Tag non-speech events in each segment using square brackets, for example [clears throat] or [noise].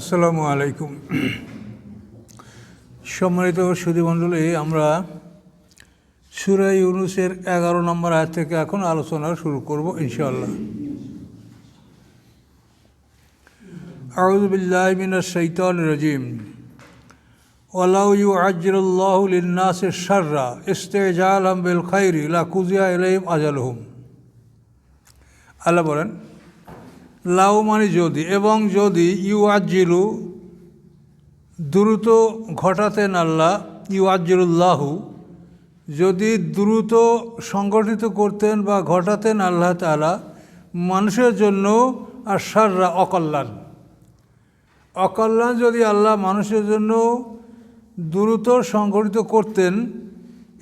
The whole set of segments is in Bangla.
আসসালামু আলাইকুম। সম্মানিত সুধীমণ্ডলী আমরা সুরা ইউনুসের এগারো নম্বর আয়াত থেকে এখন আলোচনা শুরু করব, ইনশাআল্লাহ। আউজবিল্লাহ মিনাশ শৈতান রাজিম। ওয়ালাউ ইউ আজরুল্লাহ লিন্নাসের শাররা ইস্তেজাল বিল খাইরি লা কুজিয়া ইলাইহিম আজালহুম। আল্লাহ বলেন লাউ মানে যদি, এবং যদি ইউ আজিলু দ্রুত ঘটাতেন আল্লাহ ইউ যদি দ্রুত সংগঠিত করতেন বা ঘটাতেন আল্লাহ তালা মানুষের জন্য আর সাররা অকল্যাণ। অকল্যাণ যদি আল্লাহ মানুষের জন্য দ্রুত সংগঠিত করতেন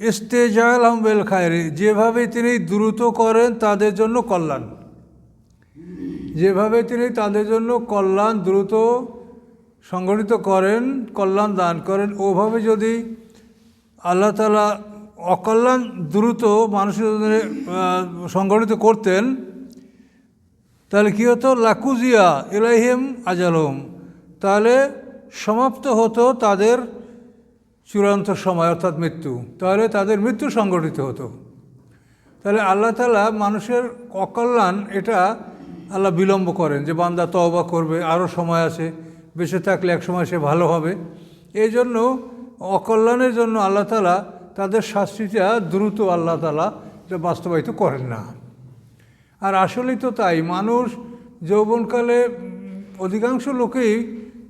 ইস্তেজাল আহমেল খায়রে যেভাবে তিনি দ্রুত করেন, তাদের জন্য কল্যাণ। যেভাবে তিনি তাদের জন্য কল্যাণ দ্রুত সংগঠিত করেন, কল্যাণ দান করেন, ওভাবে যদি আল্লাহ তালা অকল্যাণ দ্রুত মানুষের সংগঠিত করতেন, তাহলে কী হতো? লাকুজিয়া ইলাহিম আজালম। তাহলে সমাপ্ত হতো তাদের চূড়ান্ত সময়, অর্থাৎ মৃত্যু। তাহলে তাদের মৃত্যু সংগঠিত হতো। তাহলে আল্লাহ তালা মানুষের অকল্যাণ, এটা আল্লাহ বিলম্ব করেন যে বান্দা তওবা করবে আরও সময় আছে, বেঁচে থাকলে এক সময় সে ভালো হবে। এই জন্য অকল্যাণের জন্য আল্লাহ তালা তাদের শাস্তিটা দ্রুত আল্লাহ তালা বাস্তবায়িত করেন না। আর আসলেই তো তাই, মানুষ যৌবনকালে অধিকাংশ লোকেই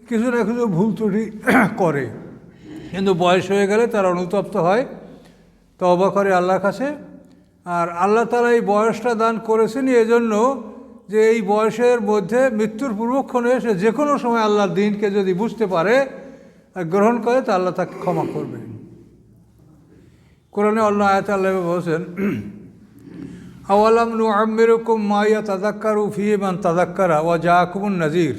কিছু না কিছু ভুল ত্রুটি [clears throat] করে। কিন্তু বয়স হয়ে গেলে তারা অনুতপ্ত হয় তবা করে আল্লাহর কাছে। আর আল্লাহ তালা এই বয়সটা দান করেছেন এজন্য যে এই বয়সের মধ্যে মৃত্যুর পূর্বক্ষণে সে যে কোনো সময় আল্লাহর দিনকে যদি বুঝতে পারে, আর গ্রহণ করে, তা আল্লাহ তাকে ক্ষমা করবে কোরআনে আল্লাহ আয়াত আল্লাহ বলছেন, আওয়ালাম নু আমিরকুম মাইয়া তাদাক্কার উফিমান তাদাক্কারা ওয়া জাকুমুন নাজির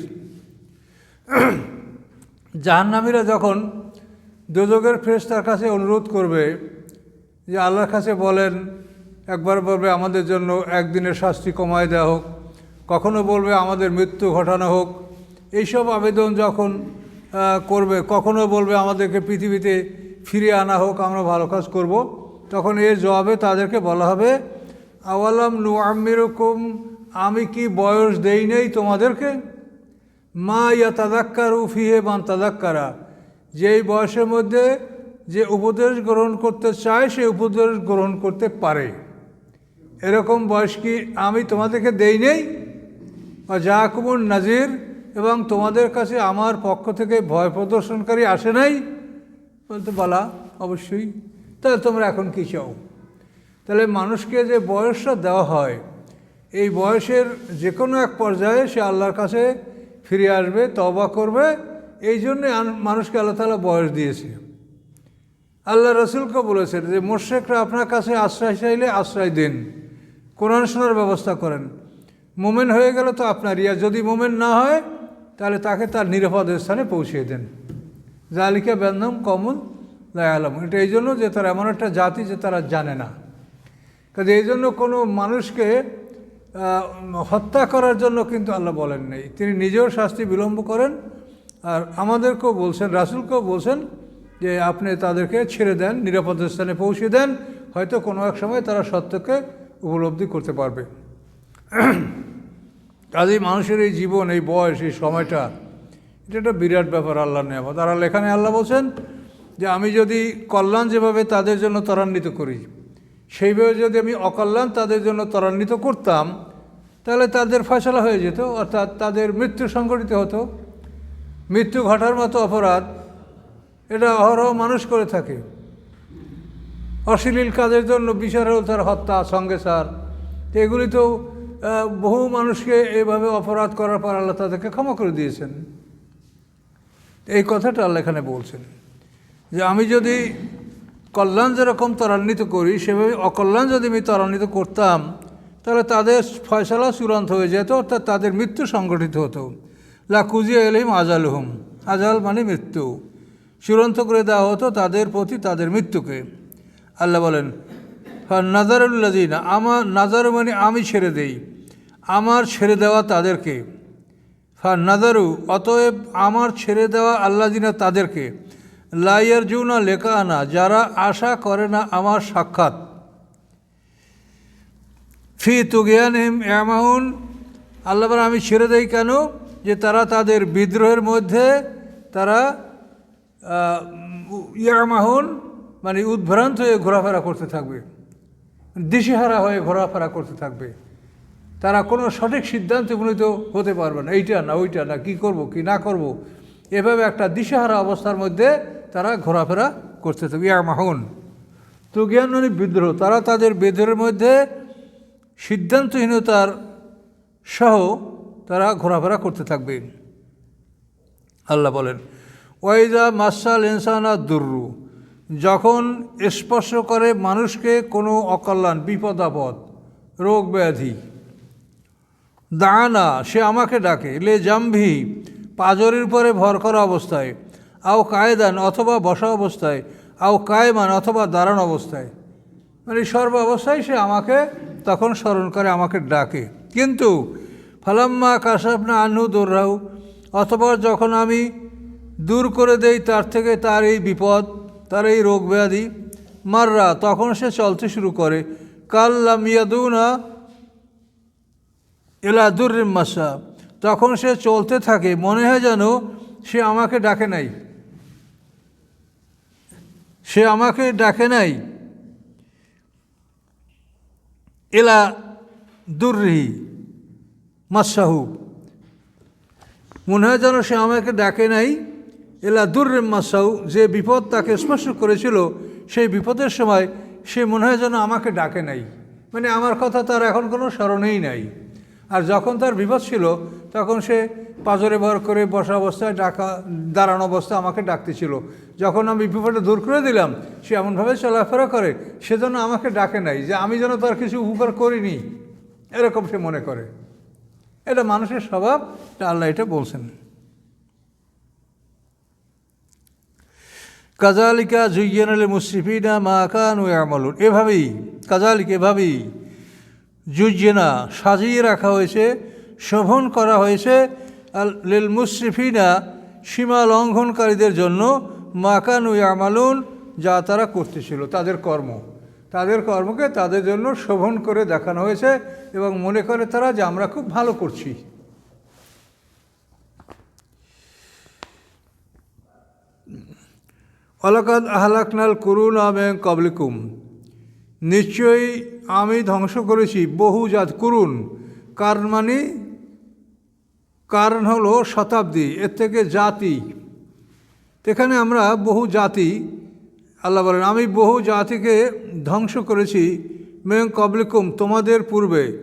জাহান্নামীরা যখন দোজকের ফেরেশতার কাছে অনুরোধ করবে, যে আল্লাহর কাছে বলেন, একবার বলবে, আমাদের জন্য একদিনের শাস্তি কমায় দেওয়া হোক। কখনো বলবে আমাদের মৃত্যু ঘটানো হোক। এইসব আবেদন যখন করবে, কখনো বলবে আমাদেরকে পৃথিবীতে ফিরিয়ে আনা হোক, আমরা ভালো কাজ করব। তখন এর জবাবে তাদেরকে বলা হবে, আওয়ালাম নু আমিরকম আমি কি বয়স দেই নেই তোমাদেরকে? মা ইয়া তাদাক্কারু ফিহে মান তাদাক্কারা। যেই বয়সের মধ্যে যে উপদেশ গ্রহণ করতে চায়, সে উপদেশ গ্রহণ করতে পারে। এরকম বয়স কি আমি তোমাদেরকে দেই নেই? বা যা কুমুর নাজির, এবং তোমাদের কাছে আমার পক্ষ থেকে ভয় প্রদর্শনকারী আসে নাই? বলতে, বলা, অবশ্যই। তাহলে তোমরা এখন কী চাও? তাহলে মানুষকে যে বয়সটা দেওয়া হয়, এই বয়সের যে কোনো এক পর্যায়ে সে আল্লাহর কাছে ফিরে আসবে তবা করবে। এই জন্যে মানুষকে আল্লাহ তালা বয়স দিয়েছে। আল্লাহ রসুলকে বলেছেন যে মোর্শেকরা আপনার কাছে আশ্রয় চাইলে আশ্রয় দিন। কোরআন শোনার ব্যবস্থা করেন। মোমেন হয়ে গেল তো আপনার। ইয়া যদি মোমেন না হয়, তাহলে তাকে তার নিরাপদ স্থানে পৌঁছিয়ে দেন। জালিকা কমল আলম এটা এই জন্য যে তারা এমন একটা জাতি যে তারা জানে না। কাজে এই জন্য কোনো মানুষকে হত্যা করার জন্য কিন্তু আল্লাহ বলেন নেই। তিনি নিজেও শাস্তি বিলম্ব করেন আর আমাদেরকেও বলছেন, রাসুলকেও বলছেন যে আপনি তাদেরকে ছেড়ে দেন, নিরাপদ স্থানে পৌঁছে দেন। হয়তো কোনো এক সময় তারা সত্যকে উপলব্ধি করতে পারবে। কাজেই মানুষের এই জীবন, এই বয়স, এই সময়টা, এটা একটা বিরাট ব্যাপার আল্লাহ নেওয়া তারা এখানে আল্লাহ বলছেন যে, আমি যদি কল্যাণ যেভাবে তাদের জন্য ত্বরান্বিত করি, সেইভাবে যদি আমি অকল্যাণ তাদের জন্য ত্বরান্বিত করতাম, তাহলে তাদের ফয়সলা হয়ে যেত, অর্থাৎ তাদের মৃত্যু সংঘটিত হতো। মৃত্যু ঘটার মতো অপরাধ, এটা অহরহ মানুষ করে থাকে। অশ্লীল কাজের জন্য বিচারেও তার হত্যা, সঙ্গে সার এগুলি তো বহু মানুষকে এভাবে অপরাধ করার পর আল্লাহ তাদেরকে ক্ষমা করে দিয়েছেন। এই কথাটা আল্লাহ এখানে বলছেন যে, আমি যদি কল্যাণ যেরকম ত্বরান্বিত করি, সেভাবে অকল্যাণ যদি আমি ত্বরান্বিত করতাম, তাহলে তাদের ফয়সলা চূড়ান্ত হয়ে যেত, অর্থাৎ তাদের মৃত্যু সংগঠিত হতো। লাকুজিয়া এলিম আজালহুম। আজাল মানে মৃত্যু। চূড়ান্ত করে দেওয়া হতো তাদের প্রতি তাদের মৃত্যুকে। আল্লাহ বলেন নাজারুল্লাদিনা আমার নাজারু মানে আমি ছেড়ে দেই। আমার ছেড়ে দেওয়া তাদেরকে। ফা নাজারু, অতএব আমার ছেড়ে দেওয়া আল্লাদিনা তাদেরকে। লাইয়ার জুনা লেখা আনা যারা আশা করে না আমার সাক্ষাৎ। ফি তুগিয়ানহিম এমাউন আল্লাহবার আমি ছেড়ে দেই কেন? যে তারা তাদের বিদ্রোহের মধ্যে তারা ইয়ামাহুন মানে উদ্ভ্রান্ত হয়ে ঘোরাফেরা করতে থাকবে। দিশেহারা হয়ে ঘোরাফেরা করতে থাকবে। তারা কোনো সঠিক সিদ্ধান্তে উপনীত হতে পারবে না। এইটা না, ওইটা না, কি করব, কি না করব। এভাবে একটা দিশেহারা অবস্থার মধ্যে তারা ঘোরাফেরা করতে থাকবে। ইয়ামাহুন তো জ্ঞান মানে বিদ্রোহ। তারা তাদের বিদ্রোহের মধ্যে সিদ্ধান্তহীনতার সহ তারা ঘোরাফেরা করতে থাকবে। আল্লাহ বলেন ওয়াইজা মাসাল ইনসানা দুর্রু। যখন স্পর্শ করে মানুষকে কোনো অকল্যাণ, বিপদ, আপদ, রোগ, ব্যাধি, দানা, সে আমাকে ডাকে, লে জাম্ভি, পাজরের পরে ভর করা অবস্থায়, আও কায়দান অথবা বসা অবস্থায়, আও কায়মান অথবা দাঁড়ানো অবস্থায়। মানে সর্ব অবস্থায় সে আমাকে তখন স্মরণ করে, আমাকে ডাকে। কিন্তু ফালাম্মা কাশাফনা আনহু দৌড়াও অথবা যখন আমি দূর করে দেই, তার থেকে তার এই বিপদ তার এই রোগ ব্যাধি মাররা তখন সে চলতে শুরু করে। কাল্লাম ইয়াদুনা এলা দুর্রিমাসা তখন সে চলতে থাকে, মনে হয় যেন সে আমাকে ডাকে নাই। সে আমাকে ডাকে নাই। এলা দুর্রিহি মাসাহু মনে হয় যেন সে আমাকে ডাকে নাই। এলা দুর্রেম মাসাহু যে বিপদ তাকে স্পর্শ করেছিল, সেই বিপদের সময় সে মনে হয় যেন আমাকে ডাকে নাই। মানে আমার কথা তার এখন কোনো স্মরণেই নাই। আর যখন তার বিপদ ছিল, তখন সে পাজরে ভর করে বসা অবস্থায় ডাকা, দাঁড়ানো অবস্থায় আমাকে ডাকতেছিল। যখন আমি বিপদটা দূর করে দিলাম, সে এমনভাবে চলাফেরা করে সেজন্য আমাকে ডাকে নাই, যে আমি যেন তার কিছু উপকার করিনি। এরকম সে মনে করে। এটা মানুষের স্বভাব আল্লাহ এটা বলছেন। কাজালিকা জুইয়ান আলী মুসরিফিনা মা কান আমলুন এভাবেই, কাজালিক এভাবেই জুজিয়েনা সাজিয়ে রাখা হয়েছে, শোভন করা হয়েছে লিল মুসরিফিনা সীমা লঙ্ঘনকারীদের জন্য মাকান আমালুন যা তারা করতেছিল, তাদের কর্ম। তাদের কর্মকে তাদের জন্য শোভন করে দেখানো হয়েছে এবং মনে করে তারা যে আমরা খুব ভালো করছি। অলাকাদ আহলাকনাল করুন আমেং কবলিকুম নিশ্চয়ই আমি ধ্বংস করেছি বহু জাত করুন। কারণ মানে? কারণ হলো শতাব্দী, এর থেকে জাতি। এখানে আমরা বহু জাতি, আল্লাহ বলেন, আমি বহু জাতিকে ধ্বংস করেছি মেয়ং কবলিকুম তোমাদের পূর্বে,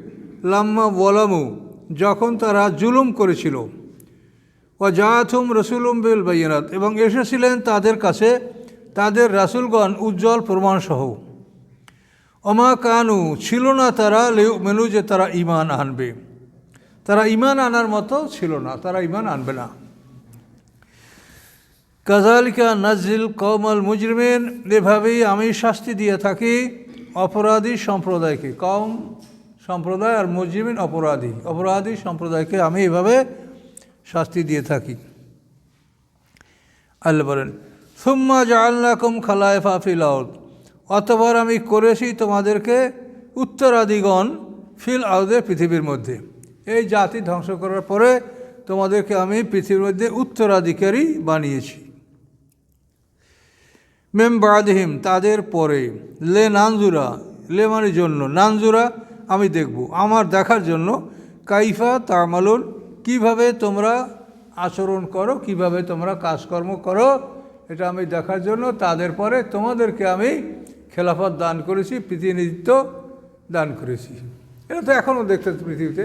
লাম্মা বলামু যখন তারা জুলুম করেছিল। ও জাথুম রসুলুম বিল বাইনাত, এবং এসেছিলেন তাদের কাছে, তাদের রাসুলগণ উজ্জ্বল প্রমাণসহ। অমা কানু, ছিল না তারা লেউ মেনু যে তারা ইমান আনবে। তারা ইমান আনার মতো ছিল না, তারা ইমান আনবে না। কাজালিকা নাজিল কৌমাল মুজরিমেন, এভাবেই আমি শাস্তি দিয়ে থাকি অপরাধী সম্প্রদায়কে। কম সম্প্রদায় আর মুজরিমিন অপরাধী অপরাধী সম্প্রদায়কে আমি এভাবে শাস্তি দিয়ে থাকি। আল্লাহ বলেন, সুম্মা জাআলনাকুম খালায়ফা ফিল আউদ অতবার আমি করেছি তোমাদেরকে উত্তরাদিগণ ফিল আউদে পৃথিবীর মধ্যে। এই জাতি ধ্বংস করার পরে তোমাদেরকে আমি পৃথিবীর মধ্যে উত্তরাধিকারী বানিয়েছি। মেম বাদহিম, তাদের পরে, লে নানজুরা, লে মানে জন্য, নানজুরা আমি দেখব, আমার দেখার জন্য কাইফা তামালুন কীভাবে তোমরা আচরণ করো, কীভাবে তোমরা কাজকর্ম করো, এটা আমি দেখার জন্য তাদের পরে তোমাদেরকে আমি খেলাফত দান করেছি, প্রতিনিধিত্ব দান করেছি। এটা তো এখনও দেখতে পৃথিবীতে।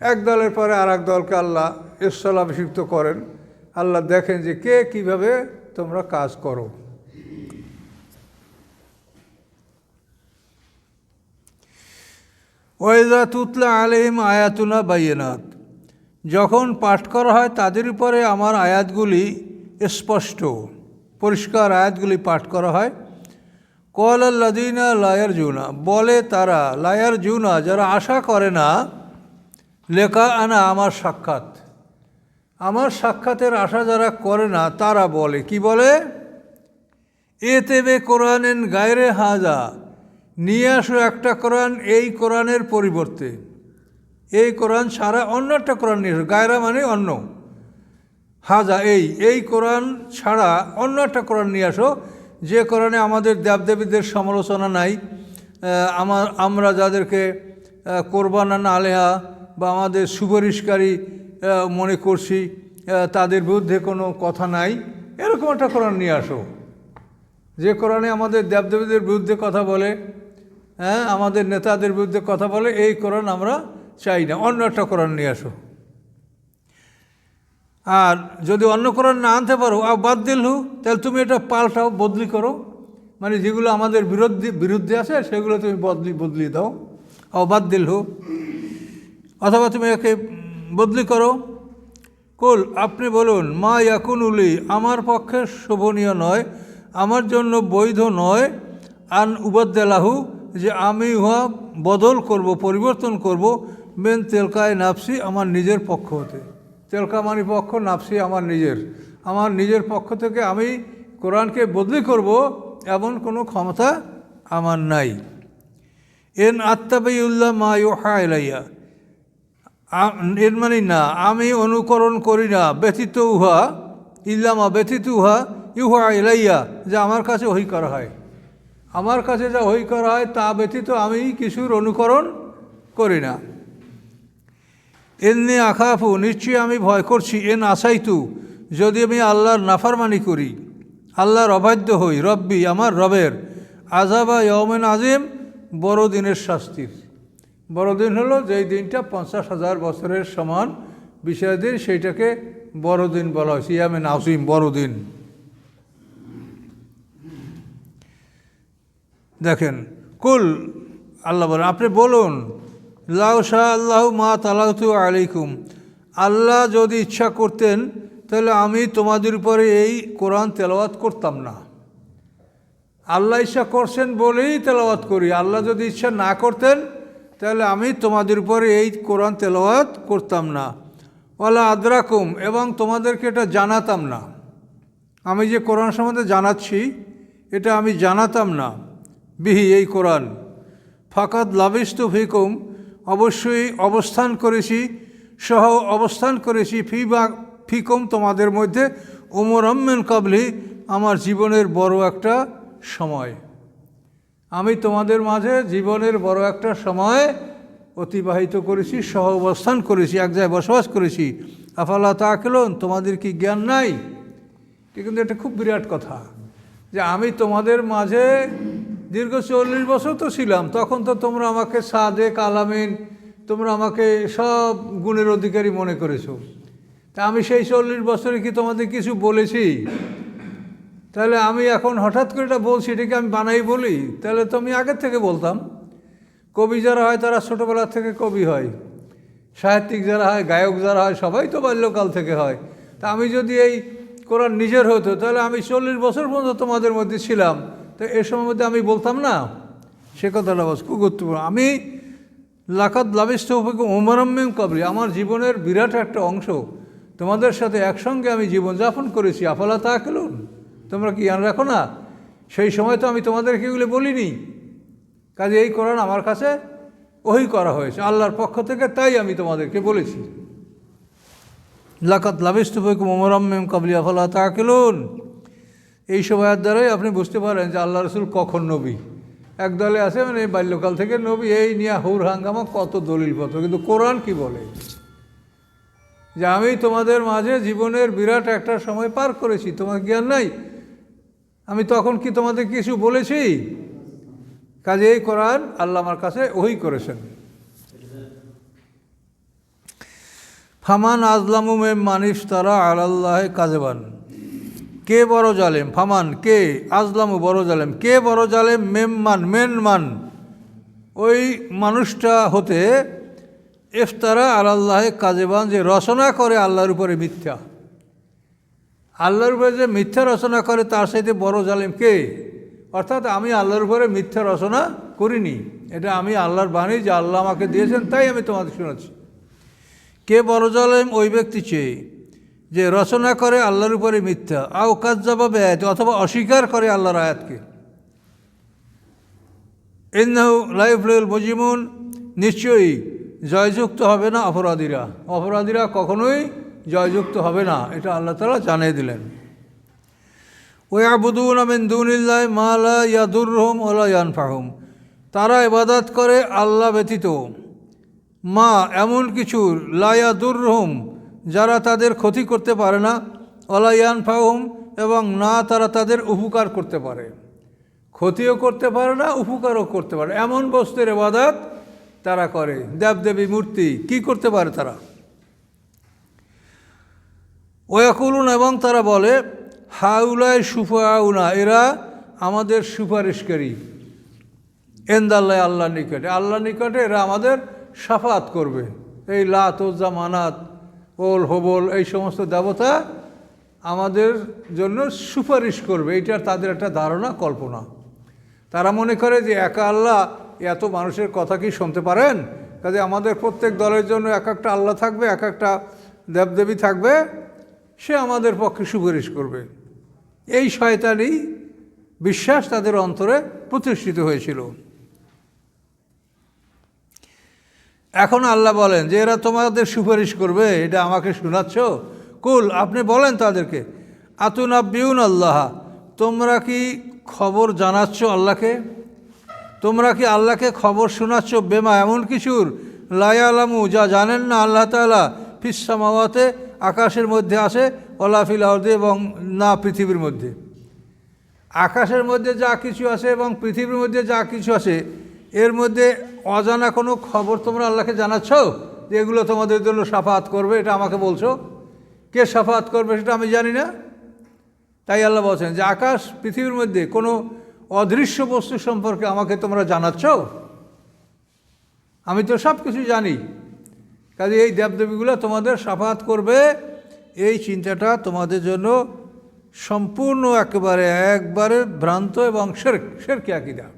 এক দলের পরে আর এক দলকে আল্লাহ ঈশ্বলাভিষিক্ত করেন। আল্লাহ দেখেন যে কে কীভাবে তোমরা কাজ করো। ওয়েদা তুতলা আলহিম আয়াতুনা বাইনাত যখন পাঠ করা হয়, তাদের উপরে আমার আয়াতগুলি স্পষ্ট। পরিষ্কার আয়াতগুলি পাঠ করা হয়। কল আল্লাদিনা লায়ার জুনা বলে তারা লায়ার জুনা যারা আশা করে না, লেখা আনা আমার সাক্ষাৎ। আমার সাক্ষাতের আশা যারা করে না, তারা বলে, কি বলে? এ তেবে কোরআনেন গায়রে হাজা, নিয়ে আসো একটা কোরআন, এই কোরআনের পরিবর্তে। এই কোরআন ছাড়া অন্য একটা কোরআন নিয়ে গায়রা মানে অন্য। হাজা, এই এই কোরআন ছাড়া অন্য একটা কোরআন নিয়ে আসো। যে কোরআনে আমাদের দেবদেবীদের সমালোচনা নাই আমার আমরা যাদেরকে কোরবানান আলেহা বা আমাদের সুপারিশকারী মনে করছি তাদের বিরুদ্ধে কোনো কথা নাই, এরকম একটা কোরআন নিয়ে আসো। যে কোরআনে আমাদের দেবদেবীদের বিরুদ্ধে কথা বলে হ্যাঁ আমাদের নেতাদের বিরুদ্ধে কথা বলে, এই কোরআন আমরা চাই না, অন্য একটা কোরআন নিয়ে আসো। আর যদি অন্য কোরআন না আনতে পারো আর বাদ দিলহু, তাহলে তুমি এটা পাল্টাও, বদলি করো। মানে যেগুলো আমাদের বিরুদ্ধে বিরুদ্ধে আছে, সেগুলো তুমি বদলি বদলি দাও। ও বাদ দিলহু। অথবা তুমি একে বদলি করো। কুল, আপনি বলুন, মা ইয়াকুন উলি আমার পক্ষে শোভনীয় নয়, আমার জন্য বৈধ নয়, আন উবাদ্দালাহু, যে আমি উহা বদল করব, পরিবর্তন করব মেন তেলকায় নাফসি আমার নিজের পক্ষ হতে। তেলকা মানি পক্ষ, নাফসি আমার নিজের। আমার নিজের পক্ষ থেকে আমি কোরআনকে বদলি করব এমন কোনো ক্ষমতা আমার নাই। এন আত্মাবিউল্লাহ মা ইউহা এলাইয়া আ- এর মানে না, আমি অনুকরণ করি না, ব্যতীত উহা ইল্লামা ব্যতীত উহা ইউহা এলাইয়া যা আমার কাছে ওই করা হয়। আমার কাছে যা ওই করা হয়, তা ব্যতীত আমি কিছুর অনুকরণ করি না। এমনি আখাফু, নিশ্চয়ই আমি ভয় করছি, এন আসাইতু যদি আমি আল্লাহর নাফারমানি করি, আল্লাহর অবাধ্য হই, রব্বি আমার রবের আজাবা ইয়মেন আজিম বড়দিনের শাস্তির। বড়দিন হলো যেই দিনটা পঞ্চাশ হাজার বছরের সমান, বিষয় দিন সেইটাকে বড়দিন বলা হয় সিয়ামেন আজিম বড়দিন দেখেন, কুল, আল্লাহ বলেন, আপনি বলুন লাউ শাহ আল্লাহ মা তালাতু আলাইকুম। আল্লাহ যদি ইচ্ছা করতেন, তাহলে আমি তোমাদের উপরে এই কোরআন তেলাওয়াত করতাম না। আল্লাহ ইচ্ছা করছেন বলেই তেলাওয়াত করি। আল্লাহ যদি ইচ্ছা না করতেন, তাহলে আমি তোমাদের উপরে এই কোরআন তেলাওয়াত করতাম না। ওলা আদ্রাকুম, এবং তোমাদেরকে এটা জানাতাম না। আমি যে কোরআন সম্বন্ধে জানাচ্ছি, এটা আমি জানাতাম না। বিহি, এই কোরআন। ফাকাত লাভিস্তু ফিকুম অবশ্যই অবস্থান করেছি, সহ অবস্থান করেছি, ফি বা ফিকুম তোমাদের মধ্যে। ওমর আম্মেন কাবলি, আমার জীবনের বড় একটা সময়। আমি তোমাদের মাঝে জীবনের বড় একটা সময় অতিবাহিত করেছি, সহ অবস্থান করেছি, এক জায়গায় বসবাস করেছি। আফাল্লা তাকলন তোমাদের কি জ্ঞান নাই? কিন্তু এটা খুব বিরাট কথা। যে আমি তোমাদের মাঝে দীর্ঘ চল্লিশ বছর তো ছিলাম, তখন তো তোমরা আমাকে সাদেক, আলামিন, তোমরা আমাকে সব গুণের অধিকারী মনে করেছ। তা আমি সেই চল্লিশ বছরে কি তোমাদের কিছু বলেছি? তাহলে আমি এখন হঠাৎ করে এটা বলছি, এটাকে আমি বানাই বলি? তাহলে তো আমি আগের থেকে বলতাম। কবি যারা হয়, তারা ছোটোবেলা থেকে কবি হয়। সাহিত্যিক যারা হয়, গায়ক যারা হয়, সবাই তো বাল্যকাল থেকে হয়। তা আমি যদি এই কোরআন নিজের হতো, তাহলে আমি চল্লিশ বছর পর্যন্ত তোমাদের মধ্যে ছিলাম। তো এ সময়ের মধ্যে আমি বলতাম না, সে কথাটা বাস খুব গুরুত্বপূর্ণ। আমি লাকাত লাভিষ্ট ওমরাম্মিম কবরি, আমার জীবনের বিরাট একটা অংশ, তোমাদের সাথে একসঙ্গে আমি জীবনযাপন করেছি, আফালা তা খেলুন তোমরা কি জ্ঞান রাখো না? সেই সময় তো আমি তোমাদেরকে এগুলো বলিনি। কাজে এই কোরআন আমার কাছে ওই করা হয়েছে, আল্লাহর পক্ষ থেকে তাই আমি তোমাদেরকে বলেছি। লাকাত লাভিস্তফিক মোমরাম্মেম কাবলি আফালা তাকিলুন এই সময়ের দ্বারাই আপনি বুঝতে পারেন যে আল্লাহ রসুল কখন নবী। এক দলে আছে মানে বাল্যকাল থেকে নবী, এই নিয়ে হুর হাঙ্গামা, কত দলিলপত্র। কিন্তু কোরআন কি বলে? যে আমি তোমাদের মাঝে জীবনের বিরাট একটা সময় পার করেছি, তোমার জ্ঞান নাই। আমি তখন কি তোমাদের কিছু বলেছি? কাজে এই কোরআন আল্লাহ আমার কাছে ওই করেছেন। ফামান আজলামু মেম মানিস তারা আলাল্লাহ কাজেবান কে বড় জালেম? ফামান, কে? আজলামু বড় জালেম। কে বড় জালেম? মেম মান মেন মান ওই মানুষটা হতে ইফতারা আলাল্লাহ কাজেবান যে রচনা করে আল্লাহর উপরে মিথ্যা। আল্লাহর উপরে যে মিথ্যা রচনা করে তার সাথে বড় জালেম কে? অর্থাৎ আমি আল্লাহর উপরে মিথ্যা রচনা করিনি। এটা আমি আল্লাহর বাণী যে আল্লাহ আমাকে দিয়েছেন, তাই আমি তোমাদের শোনাচ্ছি কে বড় জালেম? ওই ব্যক্তি চেয়ে যে রচনা করে আল্লাহর উপরে মিথ্যা, আও কাজ জবাবে আয়াত অথবা অস্বীকার করে আল্লাহর আয়াতকে। ইন্নাহু লাইফুল মজিমুন নিশ্চয়ই জয়যুক্ত হবে না অপরাধীরা। অপরাধীরা কখনোই জয়যুক্ত হবে না, এটা আল্লাহ তালা জানিয়ে দিলেন। ওই আবুদুন আমিন দুনিল্লাহ মালা ইয়াদুরহম ওলা ইয়ানফাহম, তারা ইবাদত করে আল্লাহ ব্যতীত। মা, এমন কিছু লায়াদুরহম যারা তাদের ক্ষতি করতে পারে না অলাইয়ান ইয়ানফাহম এবং না তারা তাদের উপকার করতে পারে। ক্ষতিও করতে পারে না, উপকারও করতে পারে। এমন বস্তুর এবাদত তারা করে। দেবদেবী মূর্তি, কি করতে পারে তারা? ওয়াকুলুন, এবং তারা বলে হাউলায় সুফাউনা, এরা আমাদের সুপারিশকারী। এন্দাল্লাহ আল্লাহ নিকটে। আল্লাহ নিকটে এরা আমাদের সাফাত করবে। এই লাত ও জামানাত ওল হবল, এই সমস্ত দেবতা আমাদের জন্য সুপারিশ করবে। এটা তাদের একটা ধারণা, কল্পনা। তারা মনে করে যে একা আল্লাহ এত মানুষের কথা কি শুনতে পারেন? কাজে আমাদের প্রত্যেক দলের জন্য এক একটা আল্লাহ থাকবে, এক একটা দেবদেবী থাকবে, সে আমাদের পক্ষে সুপারিশ করবে। এই শয়তানি বিশ্বাস তাদের অন্তরে প্রতিষ্ঠিত হয়েছিল। এখন আল্লাহ বলেন যে এরা তোমাদের সুপারিশ করবে, এটা আমাকে শোনাচ্ছ? কুল, আপনি বলেন তাদেরকে, আতুনাব্বিউন আল্লাহ তোমরা কি খবর জানাচ্ছ আল্লাহকে? তোমরা কি আল্লাহকে খবর শোনাচ্ছ? বেমা, এমন কিছুর? লায়ালামু যা জানেন না আল্লাহ তালা ফিসামাওয়াতে আকাশের মধ্যে আসে ওলাফিল আর্দে, এবং না পৃথিবীর মধ্যে। আকাশের মধ্যে যা কিছু আছে, এবং পৃথিবীর মধ্যে যা কিছু আছে এর মধ্যে অজানা কোনো খবর তোমরা আল্লাহকে জানাচ্ছ যে এগুলো তোমাদের জন্য সাফাত করবে? এটা আমাকে বলছো। কে সাফাত করবে সেটা আমি জানি না। তাই আল্লাহ বলছেন যে আকাশ, পৃথিবীর মধ্যে কোনো অদৃশ্য বস্তু সম্পর্কে আমাকে তোমরা জানাচ্ছ? আমি তো সব কিছু জানি। কাজে এই দেবদেবীগুলো তোমাদের সাফাত করবে। এই চিন্তাটা তোমাদের জন্য সম্পূর্ণ একেবারে একবারে ভ্রান্ত এবং শেরক শেরকে আকিদা।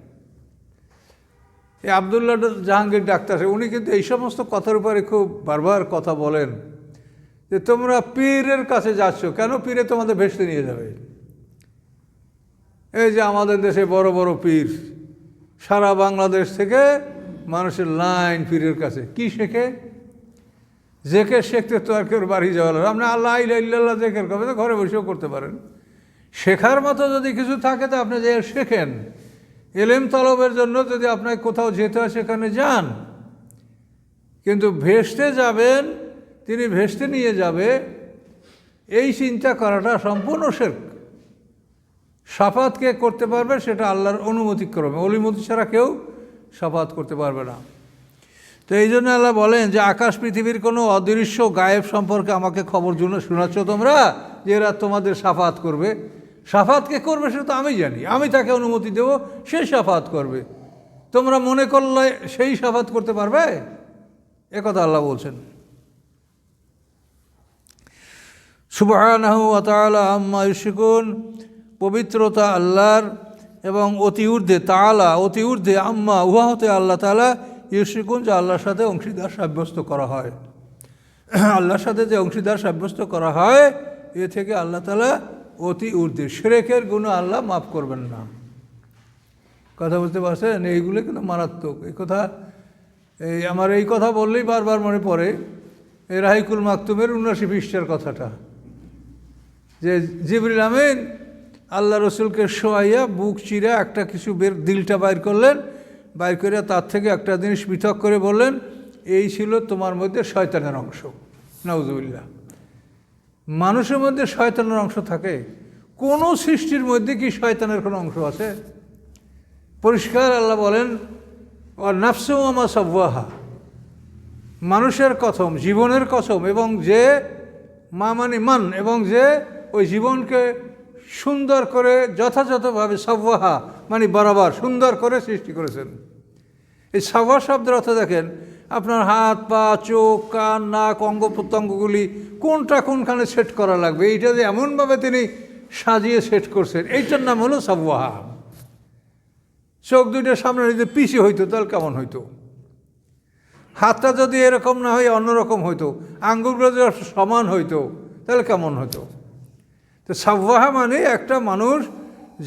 এই আবদুল্লাহ জাহাঙ্গীর ডাক্তার উনি কিন্তু এই সমস্ত কথার উপরে খুব বারবার কথা বলেন যে তোমরা পীরের কাছে যাচ্ছ, কেন পীরে তোমাদের ভেসতে নিয়ে যাবে? এই যে আমাদের দেশে বড় বড় পীর, সারা বাংলাদেশ থেকে মানুষের লাইন পীরের কাছে। কি শেখে? জেকে শেখতে তো আর কেউ বাড়ি যাওয়া লাগে আপনি আল্লাহ ইল্লাহ জেকের কবে তো ঘরে বসেও করতে পারেন। শেখার মতো যদি কিছু থাকে, তো আপনি যে শেখেন এলেম তলবের জন্য যদি আপনাকে কোথাও যেতে হয়, সেখানে যান। কিন্তু ভেসতে যাবেন, তিনি ভেসতে নিয়ে যাবে, এই চিন্তা করাটা সম্পূর্ণ শেখ সাফাত কে করতে পারবে, সেটা আল্লাহর অনুমতি করবে অলিমতি ছাড়া কেউ সাফাত করতে পারবে না। তো এই জন্য আল্লাহ বলেন যে, আকাশ পৃথিবীর কোনো অদৃশ্য গায়েব সম্পর্কে আমাকে খবর জন্য শোনাচ্ছ তোমরা যে এরা তোমাদের সাফাত করবে। সাফাত কে করবে সেটা তো আমি জানি। আমি তাকে অনুমতি দেব, সে সাফাত করবে। তোমরা মনে করলে সেই সাফাত করতে পারবে? একথা আল্লাহ বলছেন। তালা আম্মা ইউশিকুন পবিত্রতা আল্লাহর এবং অতি ঊর্ধ্বে তালা অতি ঊর্ধ্বে আম্মা, উহা হতে আল্লাহ তালা ইউশিকুন যে আল্লাহর সাথে অংশীদার সাব্যস্ত করা হয়। আল্লাহর সাথে যে অংশীদার সাব্যস্ত করা হয়, এ থেকে আল্লাহ তালা অতি ঊর্ধ্বে। সেরেকের গুণ আল্লাহ মাফ করবেন না। কথা বুঝতে পারছেন? এইগুলো কিন্তু মারাত্মক। এই কথা, এই আমার এই কথা বললেই বারবার মনে পড়ে, এই রাহিকুল মাকতুমের উনআশি পৃষ্ঠার কথাটা। যে জিবরিল আমিন আল্লাহ রসুলকে শোয়াইয়া বুক চিরা একটা কিছু বের, দিলটা বাইর করলেন, বাইর করে তার থেকে একটা জিনিস পৃথক করে বললেন, এই ছিল তোমার মধ্যে শয়তানের অংশ। নওজুবিল্লা মানুষের মধ্যে শয়তানের অংশ থাকে। কোনো সৃষ্টির মধ্যে কি শয়তানের কোনো অংশ আছে? পরিষ্কার আল্লাহ বলেন নাফসুমা সব্বাহা মানুষের কথম, জীবনের কথম, এবং যে মা মানে মান, এবং যে ওই জীবনকে সুন্দর করে যথাযথভাবে সব্বাহা মানে বরাবর সুন্দর করে সৃষ্টি করেছেন। এই সভা শব্দের অর্থ দেখেন আপনার হাত, পা, চোখ, কান, নাক, অঙ্গ প্রত্যঙ্গগুলি কোনটা কোনখানে সেট করা লাগবে? এইটা যে এমনভাবে তিনি সাজিয়ে সেট করছেন, এইটার নাম হলো সব্বাহা চোখ দুইটার সামনে যদি পিছি হইতো, তাহলে কেমন হইতো? হাতটা যদি এরকম না হয়ে, অন্যরকম হইতো। আঙ্গুলগুলো যদি সমান হইতো, তাহলে কেমন হতো তো সাব্বাহা মানে একটা মানুষ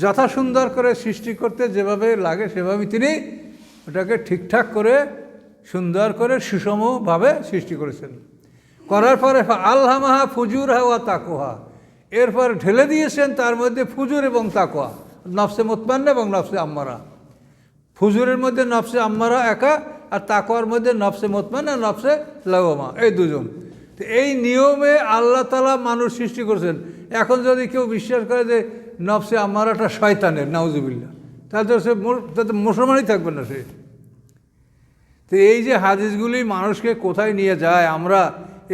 যথা সুন্দর করে সৃষ্টি করতে যেভাবে লাগে সেভাবে তিনি ওটাকে ঠিকঠাক করে সুন্দর করে সুষমভাবে সৃষ্টি করেছেন। করার পরে আল্লামাহা ফুজুর হাওয়া তাকোহা। এরপর ঢেলে দিয়েছেন তার মধ্যে ফুজুর এবং তাকোয়া, নফসে মোতমান্না এবং নফসে আম্মারা। ফুজুরের মধ্যে নফসে আম্মারা একা আর তাকোয়ার মধ্যে নফসে মোতমান্না নফসে লাগমা এই দুজন তো এই নিয়মে আল্লাহ তালা মানুষ সৃষ্টি করেছেন। এখন যদি কেউ বিশ্বাস করে যে নফসে আম্মারাটা শয়তানের নাউজুবিল্লা তাহলে সে মুসলমানই থাকবে না সে। তো এই যে হাদিসগুলি মানুষকে কোথায় নিয়ে যায়, আমরা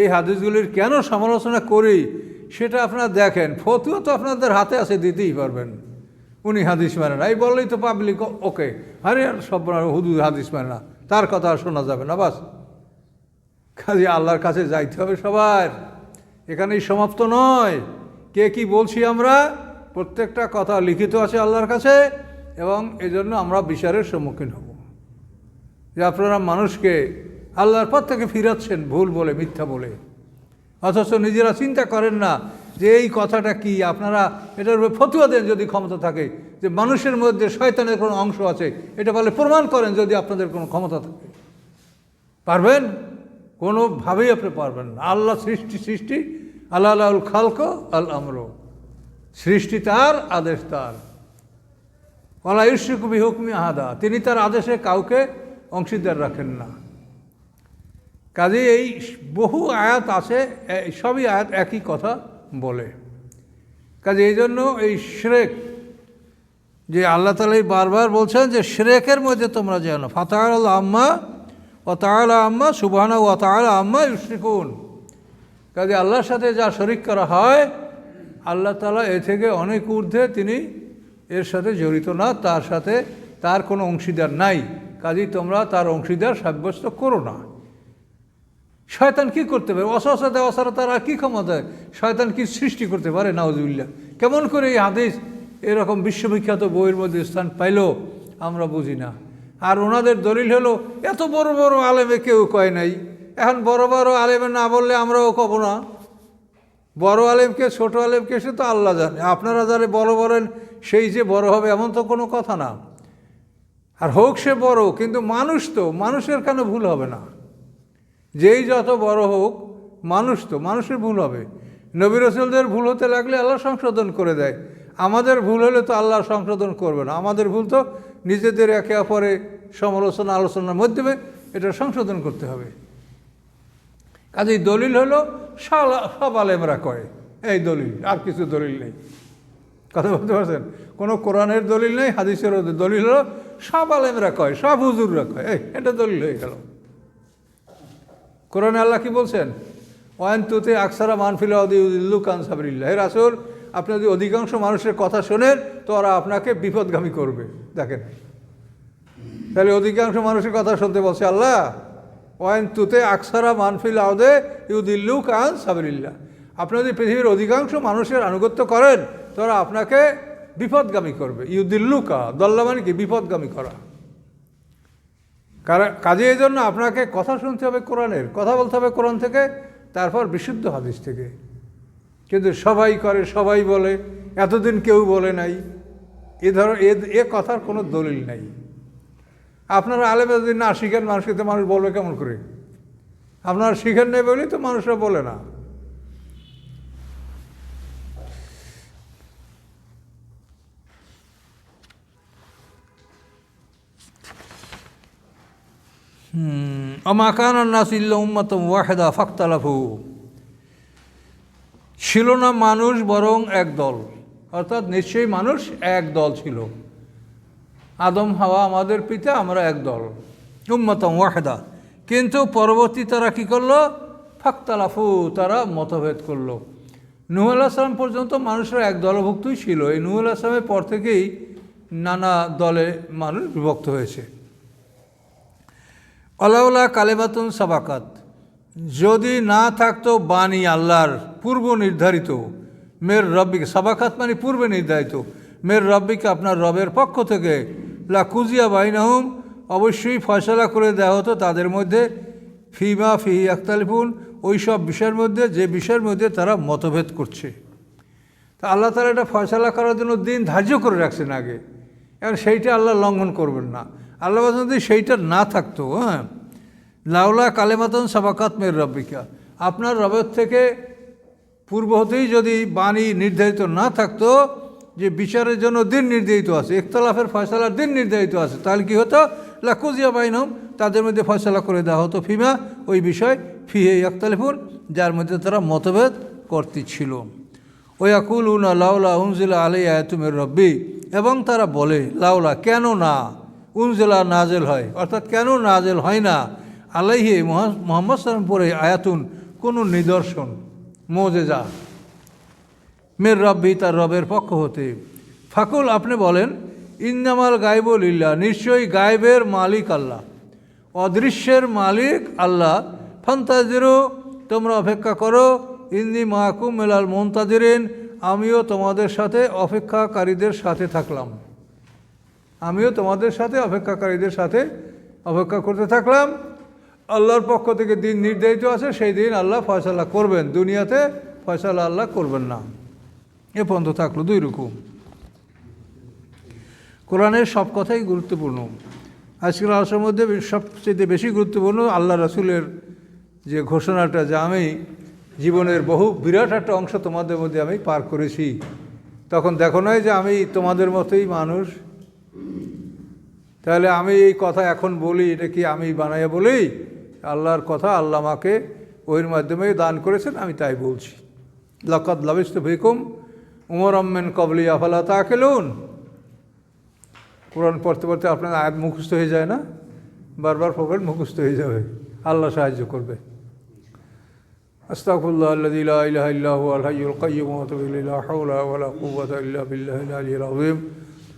এই হাদিসগুলির কেন সমালোচনা করি, সেটা আপনারা দেখেন। ফতুয়া তো আপনাদের হাতে আছে, দিতেই পারবেন। উনি হাদিস মানে না। এই বললেই তো পাবলিক ওকে। আরে, সব হুদু হাদিস মানে না। তার কথা আর শোনা যাবে না, বাস। কাজে আল্লাহর কাছে যাইতে হবে সবার। এখানেই সমাপ্ত নয়। কে কি বলছি আমরা? প্রত্যেকটা কথা লিখিত আছে আল্লাহর কাছে, এবং এজন্য আমরা বিচারের সম্মুখীন হব। যে আপনারা মানুষকে আল্লাহর পথ থেকে ফিরাচ্ছেন ভুল বলে, মিথ্যা বলে। অথচ নিজেরা চিন্তা করেন না যে এই কথাটা কি? আপনারা এটার উপরে ফতুয়া দেন যদি ক্ষমতা থাকে। যে মানুষের মধ্যে শয়তানের কোনো অংশ আছে, এটা বলে প্রমাণ করেন যদি আপনাদের কোনো ক্ষমতা থাকে। পারবেন? কোনোভাবেই আপনি পারবেন না। আল্লাহ সৃষ্টি সৃষ্টি। আল্লাহ আল্লাহুল খালক আল আমর। সৃষ্টি তার, আদেশ তার। ওলা ইস্যুক বিহুকমি আহাদা। তিনি তার আদেশে কাউকে অংশীদার রাখেন না। কাজে এই বহু আয়াত আছে সবই আয়াত একই কথা বলে। কাজে এই জন্য এই শ্রেক, যে আল্লাহ তালাই বারবার বলছেন যে শ্রেকের মধ্যে তোমরা যেও না। ফাতাহ আম্মা ও আম্মা সুবাহানা ও আম্মা ইউসিকুন কাজে আল্লাহর সাথে যা শরিক করা হয়, আল্লাহ তালা এ থেকে অনেক ঊর্ধ্বে তিনি এর সাথে জড়িত না, তার সাথে তার কোনো অংশীদার নাই। কাজেই তোমরা তার অংশীদার সাব্যস্ত করো না। শয়তান কি করতে পারে? অসহসা দেওয়া ছাড়া তারা কী ক্ষমতা? শয়তান কি সৃষ্টি করতে পারে? নাউজুবিল্লা কেমন করে এই হাদিস, এরকম বিশ্ববিখ্যাত বইয়ের মধ্যে স্থান পাইলো, আমরা বুঝি না। আর ওনাদের দলিল হলো, এত বড় বড় আলেমে কেউ কয় নাই। এখন বড় বড় আলেমে না বললে আমরাও কব না। বড় আলেমকে, ছোট আলেমকে সে তো আল্লাহ জানে। আপনারা যারা বড় বলেন, সেই যে বড় হবে এমন তো কোনো কথা না। আর হোক সে বড় কিন্তু মানুষ তো, মানুষের কেন ভুল হবে না? যেই যত বড় হোক, মানুষ তো, মানুষের ভুল হবে। নবী রসুলদের ভুল হতে লাগলে আল্লাহ সংশোধন করে দেয়। আমাদের ভুল হলে তো আল্লাহ সংশোধন করবে না। আমাদের ভুল তো নিজেদের একে অপরে সমালোচনা, আলোচনার মাধ্যমে এটা সংশোধন করতে হবে। কাজেই দলিল হলো সব আলেমরা কয়, এই দলিল, আর কিছু দলিল নেই। কথা বলতে পারছেন? কোনো কোরআনের দলিল নেই হাদিসের দলিল হলো সব আলেমরা কয়, সব হুজুররা কয়। এই, এটা দলিল হয়ে গেল। কোরআনে আল্লাহ কি বলছেন? ওয়ান তুতে আকসারা মানফিল কান সাবরিল্লাহ এর রাসুল, আপনি যদি অধিকাংশ মানুষের কথা শোনেন, তো ওরা আপনাকে বিপদগামী করবে। দেখেন। তাহলে অধিকাংশ মানুষের কথা শুনতে বলছে আল্লাহ ওয়ান তুতে আকসারা মানফিল আউদে ইউদিল্লু কান সাবরিল্লাহ আপনি যদি পৃথিবীর অধিকাংশ মানুষের আনুগত্য করেন, তো ওরা আপনাকে বিপদগামী করবে। ইউদিল্লুকা দল্লা মানে কি? বিপদগামী করা। কাজে এই জন্য আপনাকে কথা শুনতে হবে কোরআনের, কথা বলতে হবে কোরআন থেকে, তারপর বিশুদ্ধ হাদিস থেকে। কিন্তু সবাই করে, সবাই বলে, এতদিন কেউ বলে নাই। এ ধর, এ এ কথার কোনো দলিল নাই। আপনারা আলেমে যদি না শিখেন, মানুষকে তো মানুষ বলবে কেমন করে? আপনারা শিখেন নেই বলেই তো মানুষরা বলে না। ছিল না মানুষ বরং এক দল। অর্থাৎ নিশ্চয়ই মানুষ এক দল ছিল। আদম, হাওয়া আমাদের পিতা, আমরা এক দল। উম্মতম ওয়াহেদা। কিন্তু পরবর্তী তারা কি করল? ফাক্তালাফু, তারা মতভেদ করল। নুহ আসলাম পর্যন্ত মানুষরা এক দলভুক্তই ছিল। এই নুহ আসলামের পর থেকেই নানা দলে মানুষ বিভক্ত হয়েছে। অলাউলা কালেমাতুন সাবাকাত। যদি না থাকতো বাণী আল্লাহর পূর্ব নির্ধারিত, মের রব্বিকে, সাবাকাত মানে পূর্বে নির্ধারিত, মের রব্বিকে আপনার রবের পক্ষ থেকে, লা কুজিয়া বাইনাহুম, অবশ্যই ফয়সলা করে দেওয়া হতো তাদের মধ্যে, ফিমা ফিহি আখতালিফুন ওই সব বিষয়ের মধ্যে, যে বিষয়ের মধ্যে তারা মতভেদ করছে। তা আল্লাহ তারা এটা ফয়সালা করার জন্য দিন ধার্য করে রাখছেন আগে। এখন সেইটা আল্লাহ লঙ্ঘন করবেন না। আল্লাহ যদি সেইটা না থাকতো হ্যাঁ লাউলা কালেমাতন সাবাকাত মের রব্বিকা। আপনার রবের থেকে পূর্ব হতেই যদি বাণী নির্ধারিত না থাকতো, যে বিচারের জন্য দিন নির্ধারিত আছে, ইখতলাফের ফয়সালার দিন নির্ধারিত আছে, তাহলে কী হতো? লাকুজিয়া বাইনম তাদের মধ্যে ফয়সালা করে দেওয়া হতো ফিমা, ওই বিষয় ফিহে ইখতালিফুর যার মধ্যে তারা মতভেদ করতেছিল। ওই আকুল উনা লাউলা উনজিলা আলাই আয়াতুমের রব্বি। এবং তারা বলে, লাউলা কেন না? উনজিলা নাজেল হয়? অর্থাৎ কেন নাজেল হয় না? আলাইহে মোহাম্মদ সালাম পরে আয়াতুন, কোনো নিদর্শন? মোজেজা। মের রব্বি, তার রবের পক্ষ হতে। ফাকুল, আপনি বলেন, ইন্নামাল গাইবুল ইল্লা নিশ্চয়ই গায়েবের মালিক আল্লাহ। অদৃশ্যের মালিক আল্লাহ। ফান্তাজিরো, তোমরা অপেক্ষা করো ইন্দি মাহকুম মেলাল মন্তাজিরিন, আমিও তোমাদের সাথে অপেক্ষাকারীদের সাথে থাকলাম। আমিও তোমাদের সাথে, অপেক্ষাকারীদের সাথে অপেক্ষা করতে থাকলাম। আল্লাহর পক্ষ থেকে দিন নির্ধারিত আছে, সেই দিন আল্লাহ ফয়সালা করবেন। দুনিয়াতে ফয়সালা আল্লাহ করবেন না। এ পর্যন্ত থাকল দুই রকম। কোরআনের সব কথাই গুরুত্বপূর্ণ। আজকের আলোচনার মধ্যে সবচেয়ে বেশি গুরুত্বপূর্ণ আল্লাহ রসুলের যে ঘোষণাটা যে আমি জীবনের বহু বিরাট একটা অংশ তোমাদের মধ্যে আমি পার করেছি। তখন দেখো নয় যে আমি তোমাদের মতোই মানুষ তাহলে আমি এই কথা এখন বলি, এটা কি আমি বানাইয়া বলি? আল্লাহর কথা আল্লাহ আমাকে ওইর মাধ্যমে দান করেছেন, আমি তাই বলছি। লকাত লাভিস্ত ভিকুম উমর আম্মেন কবলি আফালা তা লোন কোরআন পড়তে পড়তে আপনার আয়াত মুখস্থ হয়ে যায় না? বারবার পড়বেন, মুখস্থ হয়ে যাবে। আল্লাহ সাহায্য করবে। আস্তাকুল্লাহ আল্লাহ আল্লাহ আল্লাহ